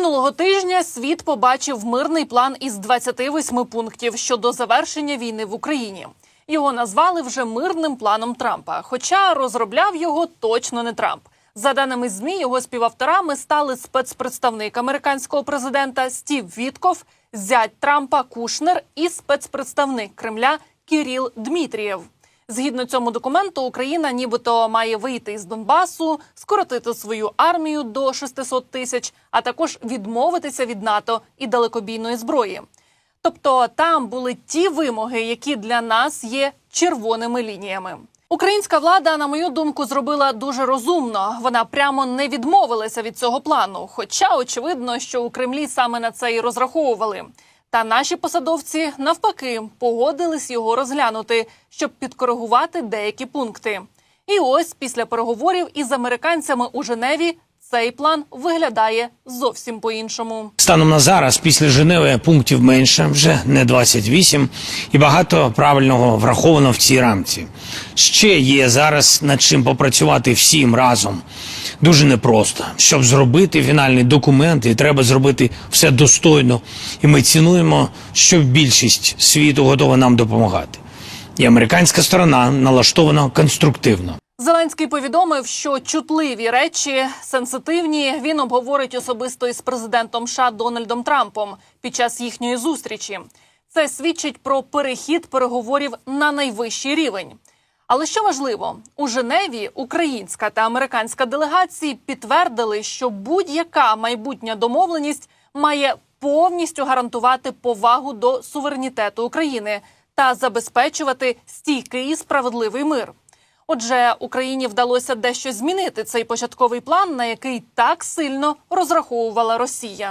Минулого тижня світ побачив мирний план із 28 пунктів щодо завершення війни в Україні. Його назвали вже мирним планом Трампа. Хоча розробляв його точно не Трамп. За даними змі, його співавторами стали спецпредставник американського президента Стів Вітков, зять Трампа Кушнер і спецпредставник Кремля Кіріл Дмитрієв. Згідно цьому документу, Україна нібито має вийти із Донбасу, скоротити свою армію до 600 тисяч, а також відмовитися від НАТО і далекобійної зброї. Тобто там були ті вимоги, які для нас є червоними лініями. Українська влада, на мою думку, зробила дуже розумно. Вона прямо не відмовилася від цього плану. Хоча очевидно, що у Кремлі саме на це і розраховували. Та наші посадовці навпаки погодились його розглянути, щоб підкоригувати деякі пункти. І ось після переговорів із американцями у Женеві цей план виглядає зовсім по-іншому. Станом на зараз, після Женеви, пунктів менше, вже не 28, і багато правильного враховано в цій рамці. Ще є зараз над чим попрацювати всім разом. Дуже непросто. Щоб зробити фінальний документ, і треба зробити все достойно. І ми цінуємо, що більшість світу готова нам допомагати. І американська сторона налаштована конструктивно. Зеленський повідомив, що чутливі речі сенситивні він обговорить особисто із президентом США Дональдом Трампом під час їхньої зустрічі. Це свідчить про перехід переговорів на найвищий рівень. Але що важливо, у Женеві українська та американська делегації підтвердили, що будь-яка майбутня домовленість має повністю гарантувати повагу до суверенітету України та забезпечувати стійкий і справедливий мир. Отже, Україні вдалося дещо змінити цей початковий план, на який так сильно розраховувала Росія.